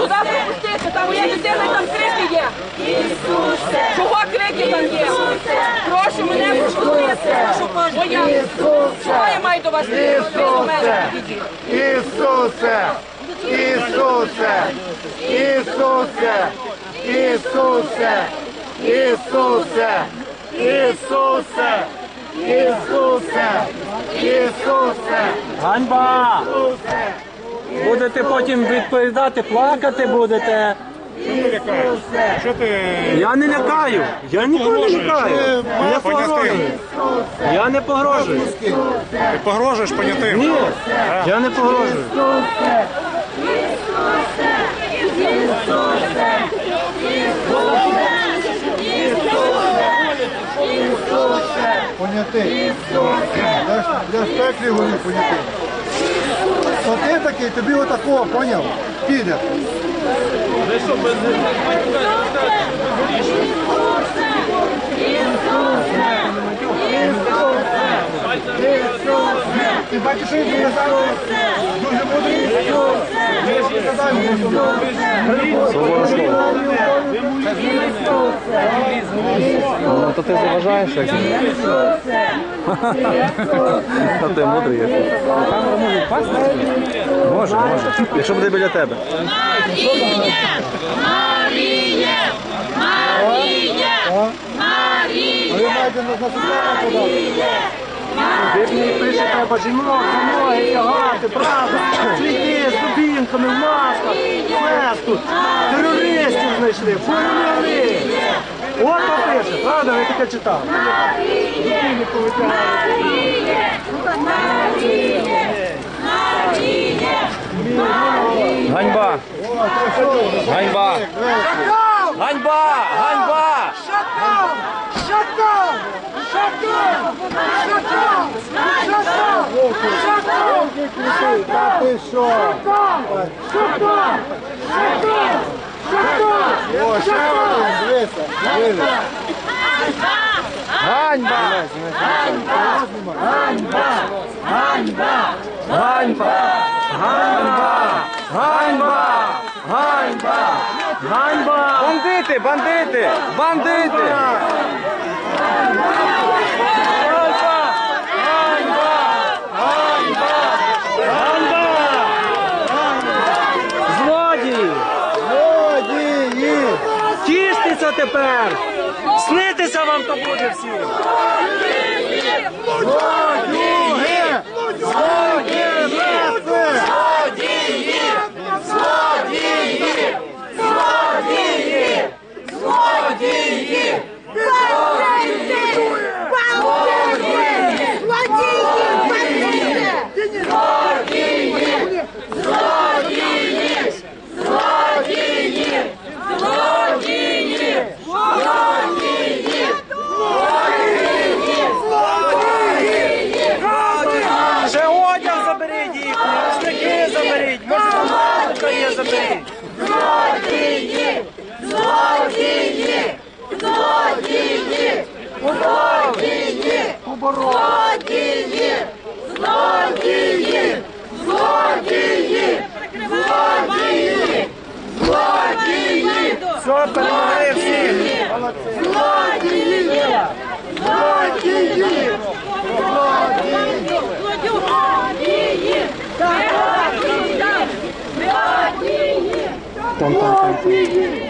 Туди пропустити, там моя дитина, там крики є. Ісусе! Чого крики там є? Прошу мене пропустити. Моя. Чого я маю до вас? Ви до мене підійдіть. Ісусе! Ісусе! Ісусе! Ісусе! Ісусе! Ісусе! Ісусе! Ісусе! Ганьба! Будете потім відповідати, плакати будете. Що ти Я не лякаю. Я нікого не лякаю. Я погрожую. Я не погрожую. ти погрожуєш понятим? Ні, я не погрожую. Понятий. Для спеклі вони понятий. Оти такий, тобі отакого, поняв? Піде. Ви що, без Ти бачиш, що він казав? Дуже мудрий. Ісусе! Ісусе! Ісусе! Ісусе! Ну то ти заважаєш як. А ти мудрий. Камера може впасти? Може, може. Якщо буде біля тебе. Марія! Марія! Марія! Ви ж мені пише, треба жінок, ноги тягати, правда? Цвіти з дубінками, в масках, квест тут. Терористів. От пише, правда? Ви таке читали. Дубіни повитягали. Ганьба! Ганьба! Ганьба! Ганьба! Та ти що? О, ще один, дивися, дивися. Ганьба! Ганьба! Ганьба! Ганьба! Ганьба! Ганьба! Ганьба! Бандити! Бандити! Бандити! Ганьба! Ганьба! Ганьба! Ганьба! Злодії! Злодії! Тіштеся тепер! Снитися вам то буде всім! Злодії! Злодії! Злодії! 咚咚。